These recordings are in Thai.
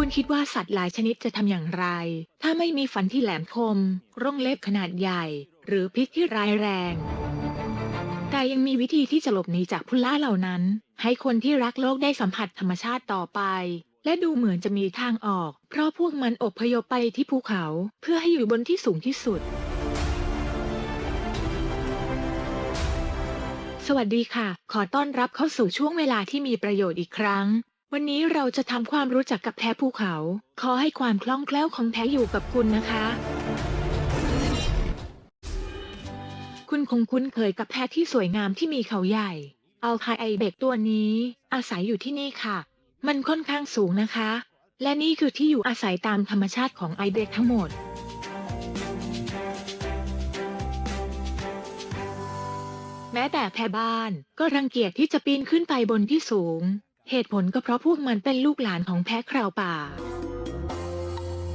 คุณคิดว่าสัตว์หลายชนิดจะทำอย่างไร ถ้าไม่มีฟันที่แหลมคม ร่องเล็บขนาดใหญ่ หรือพิษที่ร้ายแรง แต่ยังมีวิธีที่จะหลบหนีจากผู้ล่าเหล่านั้น ให้คนที่รักโลกได้สัมผัสธรรมชาติต่อไป และดูเหมือนจะมีทางออก เพราะพวกมันอพยพไปที่ภูเขา เพื่อให้อยู่บนที่สูงที่สุด สวัสดีค่ะ ขอต้อนรับเข้าสู่ช่วงเวลาที่มีประโยชน์อีกครั้ง วันนี้เราจะทำความรู้จักกับแพะภูเขา ขอให้ความคล่องแคล่วของแพะอยู่กับคุณนะคะ คุณคงคุ้นเคยกับแพะที่สวยงามที่มีเขาใหญ่ อัลไทไอเบกตัวนี้ อาศัยอยู่ที่นี่ค่ะ มันค่อนข้างสูงนะคะ และนี่คือที่อยู่อาศัยตามธรรมชาติของไอเบกทั้งหมด แม้แต่แพะบ้านก็รังเกียจที่จะปีนขึ้นไปบนที่สูง เหตุผลก็เพราะพวกมันเป็นลูกหลานของแพะคราวป่า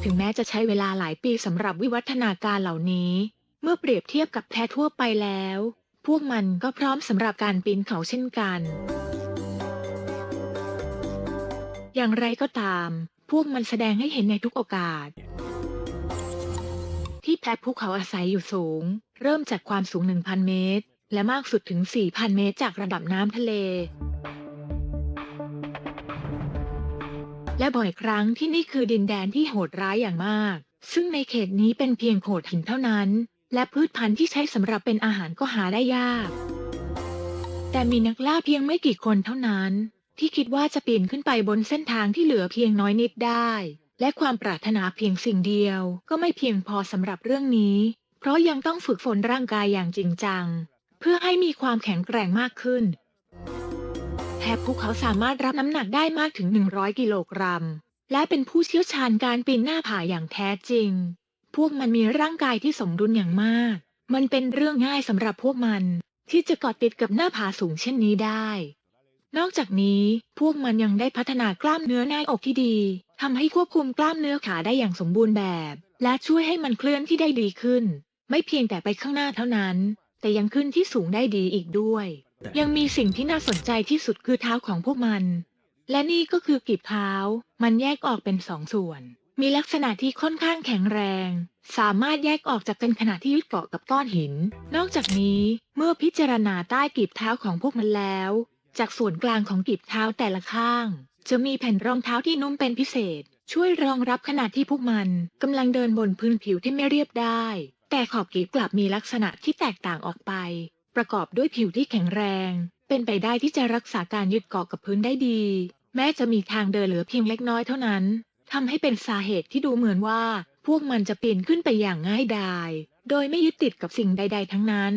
ถึงแม้จะใช้เวลาหลายปีสำหรับวิวัฒนาการเหล่านี้ เมื่อเปรียบเทียบกับแพะทั่วไปแล้ว พวกมันก็พร้อมสำหรับการปีนเขาเช่นกัน อย่างไรก็ตาม พวกมันแสดงให้เห็นในทุกโอกาส ที่แพะภูเขาอาศัยอยู่สูง เริ่มจากความสูง 1,000 เมตร และมากสุดถึง 4,000 เมตรจากระดับน้ำทะเล และบ่อยครั้งที่นี่คือดินแดนที่โหดร้ายอย่างมาก ซึ่งในเขตนี้เป็นเพียงโขดหินเท่านั้น และพืชพันธุ์ที่ใช้สำหรับเป็นอาหารก็หาได้ยาก แต่มีนักล่าเพียงไม่กี่คนเท่านั้น ที่คิดว่าจะปีนขึ้นไปบนเส้นทางที่เหลือเพียงน้อยนิดได้ และความปรารถนาเพียงสิ่งเดียว ก็ไม่เพียงพอสำหรับเรื่องนี้ เพราะยังต้องฝึกฝนร่างกายอย่างจริงจัง เพื่อให้มีความแข็งแกร่งมากขึ้น แพะภูเขาสามารถรับน้ำหนักได้มากถึง 100 กิโลกรัม และเป็นผู้เชี่ยวชาญการปีนหน้าผาอย่างแท้จริง พวกมันมีร่างกายที่สมดุลอย่างมาก มันเป็นเรื่องง่ายสำหรับพวกมัน ที่จะเกาะติดกับหน้าผาสูงเช่นนี้ได้ นอกจากนี้ พวกมันยังได้พัฒนากล้ามเนื้อหน้าอกที่ดีทำให้ควบคุมกล้ามเนื้อขาได้อย่างสมบูรณ์แบบ และช่วยให้มันเคลื่อนที่ได้ดีขึ้น ไม่เพียงแต่ไปข้างหน้าเท่านั้น แต่ยังขึ้นที่สูงได้ดีอีกด้วย ยังมีสิ่งที่น่าสนใจที่สุดคือเท้าของพวกมัน และนี่ก็คือกีบเท้า มันแยกออกเป็นสองส่วน มีลักษณะที่ค่อนข้างแข็งแรง สามารถแยกออกจากกันขณะที่ยึดเกาะกับก้อนหิน นอกจากนี้เมื่อพิจารณาใต้กีบเท้าของพวกมันแล้ว จากส่วนกลางของกีบเท้าแต่ละข้าง จะมีแผ่นรองเท้าที่นุ่มเป็นพิเศษ ช่วยรองรับขณะที่พวกมันกำลังเดินบนพื้นผิวที่ไม่เรียบได้ แต่ขอบกีบกลับมีลักษณะที่แตกต่างออกไป ประกอบด้วยผิวที่แข็งแรง เป็นไปได้ที่จะรักษาการยึดเกาะกับพื้นได้ดี แม้จะมีทางเดินเหลือเพียงเล็กน้อยเท่านั้นทำให้เป็นสาเหตุที่ดูเหมือนว่า พวกมันจะปีนขึ้นไปอย่างง่ายดาย โดยไม่ยึดติดกับสิ่งใด ๆ ทั้งนั้น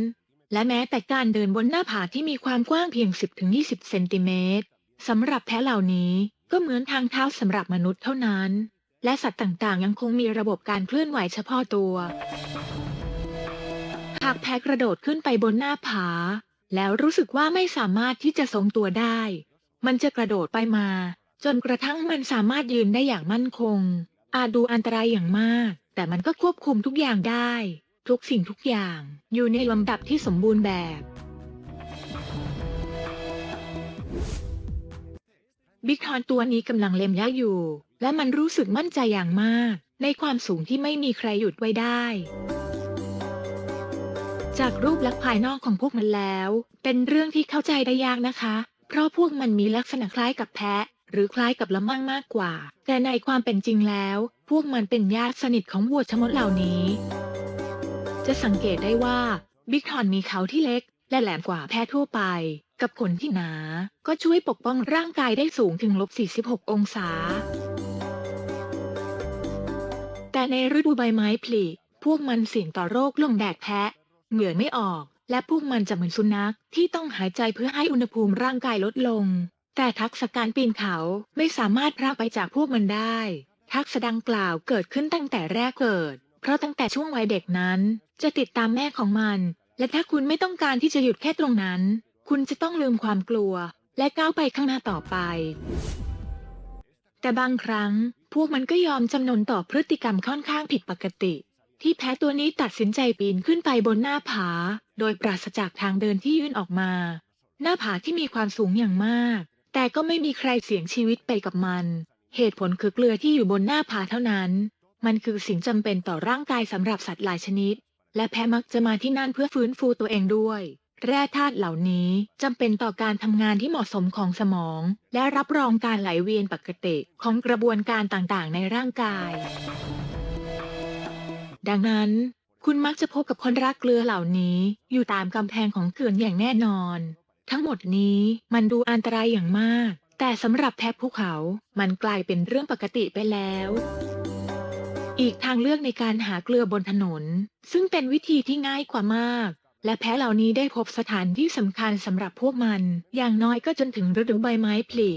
และแม้แต่การเดินบนหน้าผาที่มีความกว้างเพียง 10-20 เซนติเมตรสำหรับแพะเหล่านี้ก็เหมือนทางเท้าสำหรับมนุษย์เท่านั้น และสัตว์ต่างๆ ยังคงมีระบบการเคลื่อนไหวเฉพาะตัว หากแพกระโดดขึ้นไปบนหน้าผา แล้วรู้สึกว่าไม่สามารถที่จะทรงตัวได้ มันจะกระโดดไปมา จนกระทั่งมันสามารถยืนได้อย่างมั่นคง อาจดูอันตรายอย่างมาก แต่มันก็ควบคุมทุกอย่างได้ ทุกสิ่งทุกอย่างอยู่ในลำดับที่สมบูรณ์แบบ บิ๊กฮอนตัวนี้กำลังเล็มยักษ์อยู่ และมันรู้สึกมั่นใจอย่างมาก ในความสูงที่ไม่มีใครหยุดไว้ได้ จากรูปลักษณ์ภายนอกของพวกมันแล้ว เป็นเรื่องที่เข้าใจได้ยากนะคะ เพราะพวกมันมีลักษณะคล้ายกับแพะ หรือคล้ายกับละมั่งมากกว่า แต่ในความเป็นจริงแล้ว พวกมันเป็นญาติสนิทของวัวชะมดเหล่านี้ จะสังเกตได้ว่าบิ๊กฮอนมีเขาที่เล็ก และแหลมกว่าแพะทั่วไป กับขนที่หนา ก็ช่วยปกป้องร่างกายได้สูงถึงลบ46 องศา แต่ในฤดูใบไม้ผลิพวกมันเสี่ยงต่อโรคลมแดดแพะ เหงื่อไม่ออก และพวกมันจะเหมือนสุนัขที่ต้องหายใจเพื่อให้อุณหภูมิร่างกายลดลง แต่ทักษะการปีนเขาไม่สามารถพรากไปจากพวกมันได้ ทักษะดังกล่าวเกิดขึ้นตั้งแต่แรกเกิด เพราะตั้งแต่ช่วงวัยเด็กนั้น จะติดตามแม่ของมัน และถ้าคุณไม่ต้องการที่จะหยุดแค่ตรงนั้น คุณจะต้องลืมความกลัว และก้าวไปข้างหน้าต่อไป แต่บางครั้งพวกมันก็ยอมจำนนต่อพฤติกรรมค่อนข้างผิดปกติ ที่แพ้ตัวนี้ตัดสินใจปีนขึ้นไปบนหน้าผา โดยปราศจากทางเดินที่ยื่นออกมา หน้าผาที่มีความสูงอย่างมาก แต่ก็ไม่มีใครเสี่ยงชีวิตไปกับมัน เหตุผลคือเกลือที่อยู่บนหน้าผาเท่านั้น มันคือสิ่งจำเป็นต่อร่างกายสำหรับสัตว์หลายชนิด และแพะมักจะมาที่นั่นเพื่อฟื้นฟูตัวเองด้วย แร่ธาตุเหล่านี้จำเป็นต่อการทำงานที่เหมาะสมของสมอง และรับรองการไหลเวียนปกติของกระบวนการต่างๆ ในร่างกาย ดังนั้น คุณมักจะพบกับคนรักเกลือเหล่านี้อยู่ตามกำแพงของเขื่อนอย่างแน่นอน ทั้งหมดนี้มันดูอันตรายอย่างมาก แต่สำหรับแพะภูเขา มันกลายเป็นเรื่องปกติไปแล้ว อีกทางเลือกในการหาเกลือบนถนน ซึ่งเป็นวิธีที่ง่ายกว่ามากและแพะเหล่านี้ได้พบสถานที่สำคัญสำหรับพวกมัน อย่างน้อยก็จนถึงฤดูใบไม้ผลิ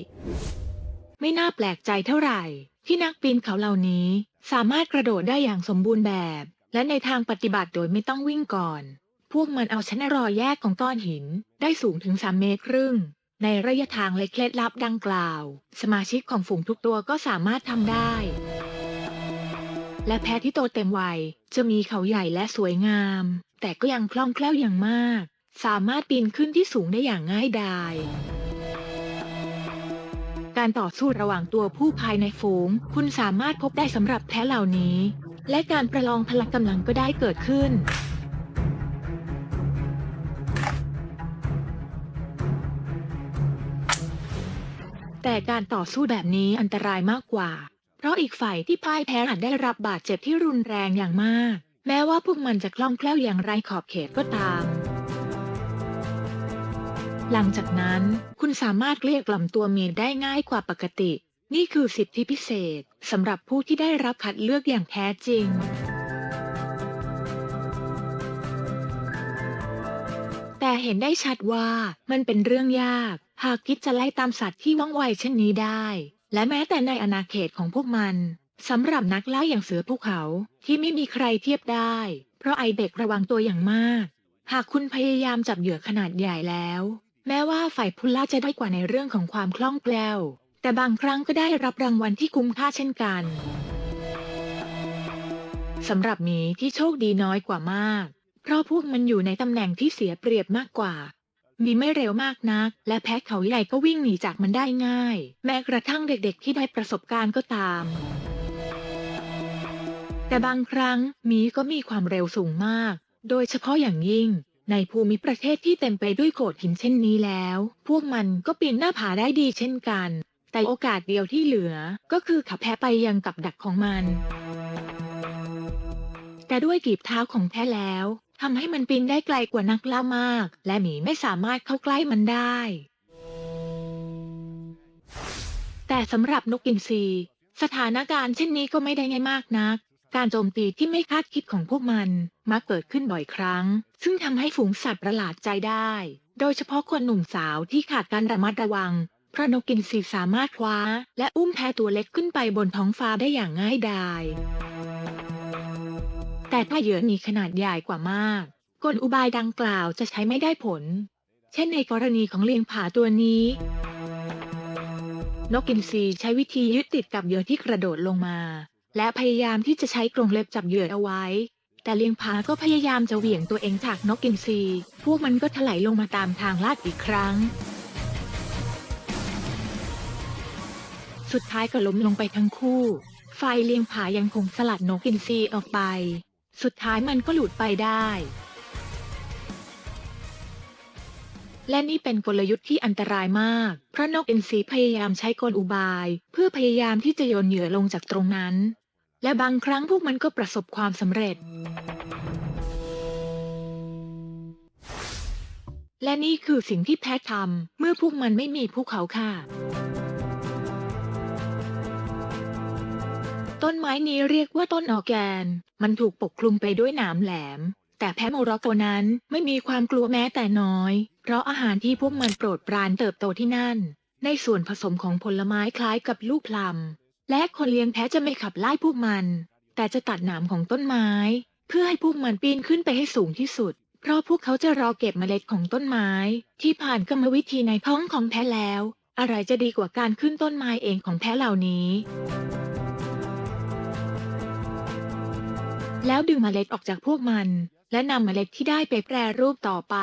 ไม่น่าแปลกใจเท่าไหร่ ที่นักปีนเขาเหล่านี้ สามารถกระโดดได้อย่างสมบูรณ์แบบ และในทางปฏิบัติโดยไม่ต้องวิ่งก่อน พวกมันเอาชนะรอยแยกของก้อนหินได้สูงถึง 3 เมตรครึ่ง ในระยะทางและเคล็ดลับดังกล่าว สมาชิกของฝูงทุกตัวก็สามารถทำได้ และแพะที่โตเต็มวัยจะมีเขาใหญ่และสวยงาม แต่ก็ยังคล่องแคล่วอย่างมาก สามารถปีนขึ้นที่สูงได้อย่างง่ายดาย การต่อสู้ระหว่างตัวผู้ภายในฝูง คุณสามารถพบได้สำหรับแพะเหล่านี้ และการประลองพละกำลังก็ได้เกิดขึ้น แต่การต่อสู้แบบนี้อันตรายมากกว่า เพราะอีกฝ่ายที่พ่ายแพ้อาจได้รับบาดเจ็บที่รุนแรงอย่างมาก แม้ว่าพวกมันจะคล่องแคล่วอย่างไรขอบเขตก็ตาม หลังจากนั้น คุณสามารถเรียกลำตัวเมียได้ง่ายกว่าปกติ นี่คือสิทธิพิเศษสำหรับผู้ที่ได้รับคัดเลือกอย่างแท้จริง แต่เห็นได้ชัดว่ามันเป็นเรื่องยาก หากคิดจะไล่ตามสัตว์ที่ว่องไวเช่นนี้ได้ และแม้แต่ในอาณาเขตของพวกมันสำหรับนักล่าอย่างเสือภูเขาที่ไม่มีใครเทียบได้ เพราะไอเบกระวังตัวอย่างมาก หากคุณพยายามจับเหยื่อขนาดใหญ่แล้ว แม้ว่าฝ่ายผู้ล่าจะได้กว่าในเรื่องของความคล่องแคล่ว แต่บางครั้งก็ได้รับรางวัลที่คุ้มค่าเช่นกันสำหรับมีที่โชคดีน้อยกว่ามาก เพราะพวกมันอยู่ในตำแหน่งที่เสียเปรียบมากกว่า มีไม่เร็วมากนัก และแพะเขาใหญ่ก็วิ่งหนีจากมันได้ง่าย แม้กระทั่งเด็กๆที่ได้ประสบการณ์ก็ตาม แต่บางครั้งมีก็มีความเร็วสูงมาก โดยเฉพาะอย่างยิ่ง ในภูมิประเทศที่เต็มไปด้วยโขดหินเช่นนี้แล้ว พวกมันก็ปีนหน้าผาได้ดีเช่นกัน แต่โอกาสเดียวที่เหลือก็คือขับแพะไปยังกับดักของมัน แต่ด้วยกีบเท้าของแพะแล้วทำให้มันปีนได้ไกลกว่านักล่ามาก และหมีไม่สามารถเข้าใกล้มันได้ แต่สำหรับนกอินทรีสถานการณ์เช่นนี้ก็ไม่ได้ง่ายมากนัก การโจมตีที่ไม่คาดคิดของพวกมันมักเกิดขึ้นบ่อยครั้ง ซึ่งทำให้ฝูงสัตว์ประหลาดใจได้ โดยเฉพาะคนหนุ่มสาวที่ขาดการระมัดระวัง เพราะนกอินทรีสามารถคว้า และอุ้มแพตัวเล็กขึ้นไปบนท้องฟ้าได้อย่างง่ายดาย แต่ถ้าเหยื่อมีขนาดใหญ่กว่ามาก กลอุบายดังกล่าวจะใช้ไม่ได้ผล เช่นในกรณีของเลียงผาตัวนี้นกอินทรีใช้วิธียึดติดกับเหยื่อที่กระโดดลงมา และพยายามที่จะใช้กรงเล็บจับเหยื่อเอาไว้ แต่เลียงผาก็พยายามจะเหวี่ยงตัวเองจากนกอินทรีพวกมันก็ถลายลงมาตามทางลาดอีกครั้ง สุดท้ายก็ล้มลงไปทั้งคู่ไฟเลียงผายังคงสลัดนกอินทรีออกไป สุดท้ายมันก็หลุดไปได้ และนี่เป็นกลยุทธ์ที่อันตรายมาก เพราะนกอินทรีพยายามใช้กลอุบาย เพื่อพยายามที่จะโยนเหยื่อลงจากตรงนั้น และบางครั้งพวกมันก็ประสบความสำเร็จ และนี่คือสิ่งที่แพททำเมื่อพวกมันไม่มีภูเขาค่ะ ต้นไม้นี้เรียกว่าต้นออร์แกน มันถูกปกคลุมไปด้วยหนามแหลม แต่แพะโมร็อกโกนั้นไม่มีความกลัวแม้แต่น้อย เพราะอาหารที่พวกมันโปรดปรานเติบโตที่นั่น ในส่วนผสมของผลไม้คล้ายกับลูกพลัม และคนเลี้ยงแพะจะไม่ขับไล่พวกมัน แต่จะตัดหนามของต้นไม้ เพื่อให้พวกมันปีนขึ้นไปให้สูงที่สุด เพราะพวกเขาจะรอเก็บเมล็ดของต้นไม้ ที่ผ่านกรรมวิธีในท้องของแพะแล้ว อะไรจะดีกว่าการขึ้นต้นไม้เองของแพะเหล่านี้ แล้วดึงเมล็ดออกจากพวกมัน และนำเมล็ดที่ได้ไปแปรรูปต่อไป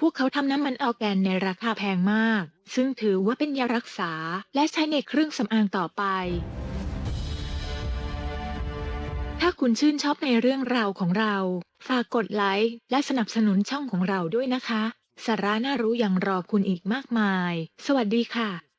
พวกเขาทำน้ำมันออแกนในราคาแพงมาก ซึ่งถือว่าเป็นยารักษาและใช้ในเครื่องสำอางต่อไป ถ้าคุณชื่นชอบในเรื่องราวของเรา ฝากกดไลค์และสนับสนุนช่องของเราด้วยนะคะ สาระน่ารู้ยังรอคุณอีกมากมาย สวัสดีค่ะ